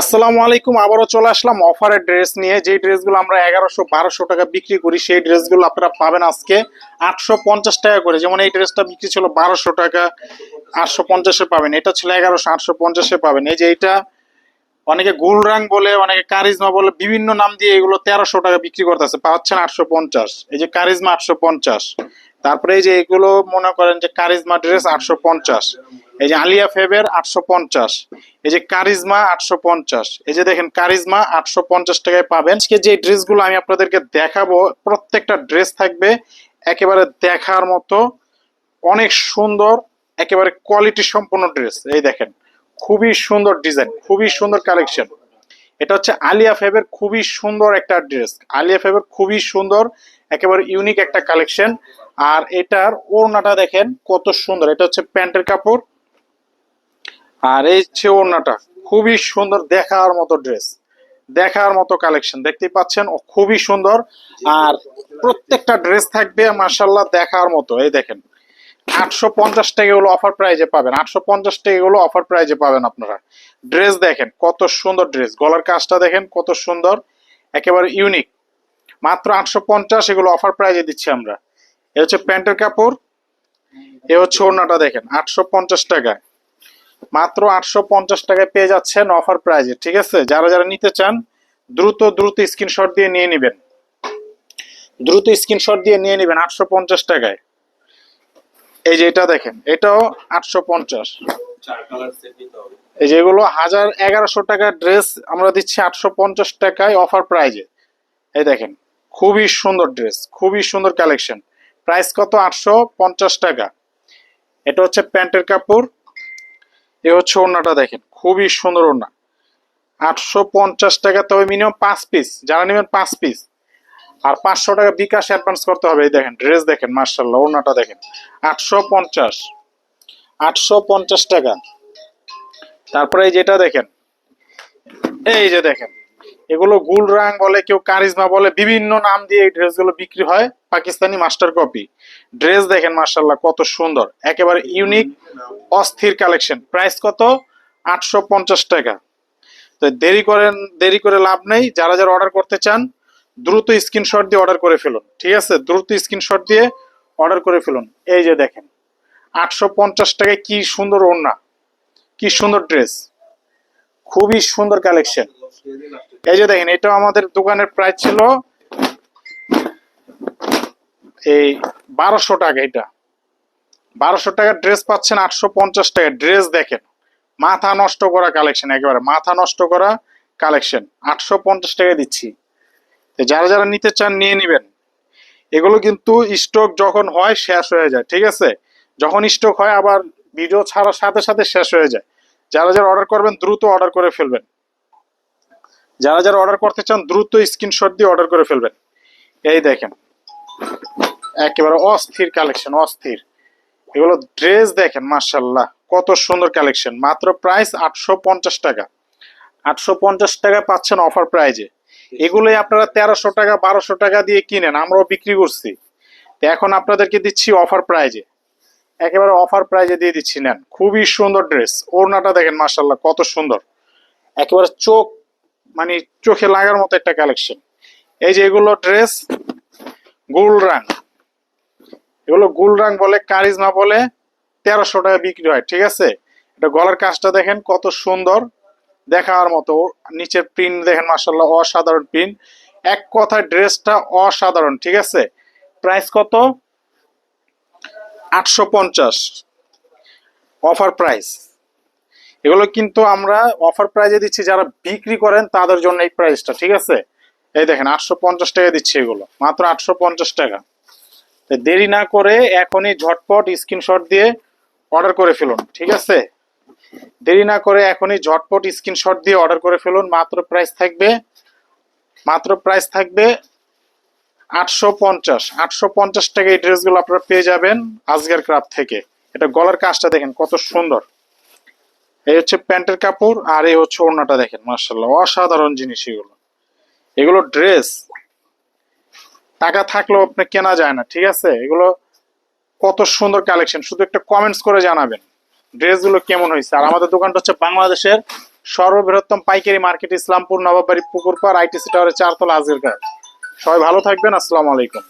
আসসালামু আলাইকুম, আবারও চলে আসলাম অফারের ড্রেস নিয়ে। যে ড্রেসগুলো আমরা এগারোশো বারোশো টাকা বিক্রি করি, সেই ড্রেসগুলো আপনারা পাবেন আজকে আটশো পঞ্চাশ টাকা করে। যেমন এই ড্রেসটা বিক্রি ছিল বারোশো টাকা, আটশো পঞ্চাশে পাবেন। এটা ছিল এগারোশো, আটশো পঞ্চাশে পাবেন। এই যে এইটা, অনেকে গুলরাং বলে, অনেকে কারিজমা বলে, বিভিন্ন নাম দিয়ে এগুলো তেরোশো টাকা বিক্রি করতেছে। পাচ্ছেন আটশো পঞ্চাশ। এই যে কারিজমা আটশো পঞ্চাশ। তারপরে এই যে এগুলো মনে করেন যে কারিজমা ড্রেস আটশো পঞ্চাশ, এই যে আলিয়া ফেবের আটশো পঞ্চাশ, এই যে কারিজমা আটশো পঞ্চাশ, এই যে দেখেন কারিজমা আটশো পঞ্চাশ টাকায় পাবেন। আজকে যে ড্রেসগুলো আমি আপনাদেরকে দেখাবো, প্রত্যেকটা ড্রেস থাকবে একেবারে দেখার মতো, অনেক সুন্দর, একেবারে কোয়ালিটি সম্পন্ন ড্রেস। এই দেখেন, খুবই সুন্দর ডিজাইন খুবই সুন্দর কালেকশন এটা হচ্ছে আলিয়া ফেবের খুবই সুন্দর একটা ড্রেস। আলিয়া ফেবের খুবই সুন্দর, একেবারে ইউনিক একটা কালেকশন আর এটার ওড়নাটা দেখেন কত সুন্দর। এটা হচ্ছে প্যান্টের কাপড়। আর এই হচ্ছে ওড়নাটা, খুবই সুন্দর দেখার মতো ড্রেস। দেখার মতো কালেকশন দেখতেই পাচ্ছেন? খুবই সুন্দর। আর প্রত্যেকটা ড্রেস থাকবে মার্শাল্লাহ দেখার মতো। এই দেখেন আটশো পঞ্চাশ টাকা এগুলো অফার প্রাইজে পাবেন। আটশো পঞ্চাশ টাকা এগুলো অফার প্রাইজে পাবেন আপনারা। ড্রেস দেখেন, কত সুন্দর ড্রেস গলার কাজটা দেখেন, কত সুন্দর। একেবারে ইউনিক মাত্র আটশো পঞ্চাশ এগুলো অফার প্রাইজে দিচ্ছি আমরা। এ হচ্ছে প্যান্টের কাপড়। এ হচ্ছে ওড়নাটা দেখেন, আটশো পঞ্চাশ টাকা মাত্র আটশো পঞ্চাশ টাকায় পেয়ে যাচ্ছেন অফার প্রাইজে ঠিক আছে? যারা যারা নিতে চান, দ্রুত দ্রুত স্ক্রিনশট দিয়ে নিয়ে নেবেন। দ্রুত স্ক্রিনশট দিয়ে নিয়ে নেবেন আটশো পঞ্চাশ টাকায়। এই যে এটা দেখেন এটাও আটশো পঞ্চাশ। এই যে এগুলো হাজার এগারোশো টাকার ড্রেস আমরা দিচ্ছি আটশো পঞ্চাশ টাকায় অফার প্রাইজে এই দেখেন খুবই সুন্দর ড্রেস খুবই সুন্দর কালেকশন প্রাইস কত? আটশো পঞ্চাশ টাকা। এটা হচ্ছে প্যান্টের কাপড়। এ হচ্ছে ওড়নাটা দেখেন খুবই সুন্দর ওড়না। আটশো পঞ্চাশ টাকা তবে মিনিমাম পাঁচ পিস যারা নেবেন পাঁচ পিস আর পাঁচশো টাকা বিকাশ অ্যাডভান্স করতে হবে। এই দেখেন ড্রেস দেখেন মার্শাল্লাহ ওড়নাটা দেখেন। আটশো পঞ্চাশ। আটশো পঞ্চাশ টাকা। তারপরে এই যেটা দেখেন, এই যে দেখেন, এগুলো গুল রাং বলে, কেউ কারিজমা বলে, বিভিন্ন নাম দিয়ে এই ড্রেসগুলো বিক্রি হয় পাকিস্তানি মাস্টার কপি ড্রেস দেখেন মার্শাল্লাহ কত সুন্দর। একেবারে ইউনিক অস্থির কালেকশন প্রাইস কত? আটশো পঞ্চাশ টাকা। তো দেরি করেন, দেরি করে লাভ নেই। যারা যারা অর্ডার করতে চান দ্রুত স্ক্রিনশট দিয়ে অর্ডার করে ফেলুন। ঠিক আছে? দ্রুত স্ক্রিনশট দিয়ে অর্ডার করে ফেলুন। এই যে দেখেন, আটশো পঞ্চাশ টাকায় কি সুন্দর ওড়না, কি সুন্দর ড্রেস, খুবই সুন্দর কালেকশন। এই যে দেখেন এটা আমাদের দোকানের প্রাইস ছিল এই বারোশো টাকা এটা। বারোশো টাকার ড্রেস পাচ্ছেন আটশো পঞ্চাশ টাকা। ড্রেস দেখেন, মাথা নষ্ট করা কালেকশন, একেবারে মাথা নষ্ট করা কালেকশন। আটশো পঞ্চাশ টাকা দিচ্ছি। যারা যারা নিতে চান, নিয়ে নেবেন। এগুলো কিন্তু স্টক যখন হয়, শেষ হয়ে যায়, ঠিক আছে? যখন স্টক হয়, আবার ভিডিও ছাড়ার সাথে সাথে শেষ হয়ে যায়। যারা যারা অর্ডার করবেন, দ্রুত অর্ডার করে ফেলবেন। যারা যারা অর্ডার করতে চান, দ্রুত স্ক্রিনশট দিয়ে অর্ডার করে ফেলবেন। এই দেখেন। একেবারে অস্থির কালেকশন অস্থির। এগুলো ড্রেস দেখেন মার্শাল্লাহ কত সুন্দর কালেকশন মাত্র প্রাইস আটশো পঞ্চাশ টাকা। আটশো পঞ্চাশ টাকা পাচ্ছেন অফার প্রাইজে এগুলোই আপনারা তেরোশো টাকা, বারোশো টাকা দিয়ে কিনেন, আমরাও বিক্রি করছি। তো এখন আপনাদেরকে দিচ্ছি অফার প্রাইজে একেবারে অফার প্রাইজে দিয়ে দিচ্ছি, নেন। খুবই সুন্দর ড্রেস ওড়নাটা দেখেন মার্শাল্লাহ কত সুন্দর। একেবারে চোখ মানে চোখে লাগার মতো একটা কালেকশন এই যে এগুলো ড্রেস গুল রাং। এগুলো গুল রাং বলে, কারিজমা বলে, তেরোশো টাকা বিক্রি হয়, ঠিক আছে? এটা গলার কাজটা দেখেন, কত সুন্দর। দেখার মতো। নিচের প্রিন্ট দেখেন মার্শাল্লাহ অসাধারণ প্রিন্ট এক কথায় ড্রেসটা অসাধারণ, ঠিক আছে? প্রাইস কত? আটশো পঞ্চাশ। অফার প্রাইস এগুলো কিন্তু আমরা অফার প্রাইজে দিচ্ছি, যারা বিক্রি করেন তাদের জন্য এই প্রাইসটা ঠিক আছে? এই দেখেন, আটশো পঞ্চাশ টাকা দিচ্ছি এগুলো, মাত্র আটশো পঞ্চাশ টাকা। দেরি না করে এখনই ঝটপট স্ক্রিনশট দিয়ে অর্ডার করে ফেলুন, ঠিক আছে? দেরি না করে এখনই ঝটপট স্ক্রিনশট দিয়ে অর্ডার করে ফেলুন। মাত্র প্রাইস থাকবে, মাত্র প্রাইস থাকবে আটশো পঞ্চাশ। আটশো পঞ্চাশ টাকা এই ড্রেসগুলো আপনারা পেয়ে যাবেন আজকের ক্রাফ থেকে। এটা গলার কাজটা দেখেন কত সুন্দর। এই হচ্ছে প্যান্টের কাপড় আর এই হচ্ছে ওড়নাটা দেখেন মার্শাল্লাহ অসাধারণ জিনিস এগুলো। এগুলো ড্রেস, টাকা থাকলেও আপনি কেনা যায় না, ঠিক আছে? এগুলো কত সুন্দর কালেকশন। শুধু একটা কমেন্টস করে জানাবেন। ড্রেসগুলো কেমন হয়েছে আর আমাদের দোকানটা হচ্ছে বাংলাদেশের সর্ববৃহত্তম পাইকারি মার্কেট, ইসলামপুর নবাবাড়ি পুকুরপাড়, আইটিসি টাওয়ারের চারতলা, আজকের সবাই ভালো থাকবেন, আসসালামু আলাইকুম।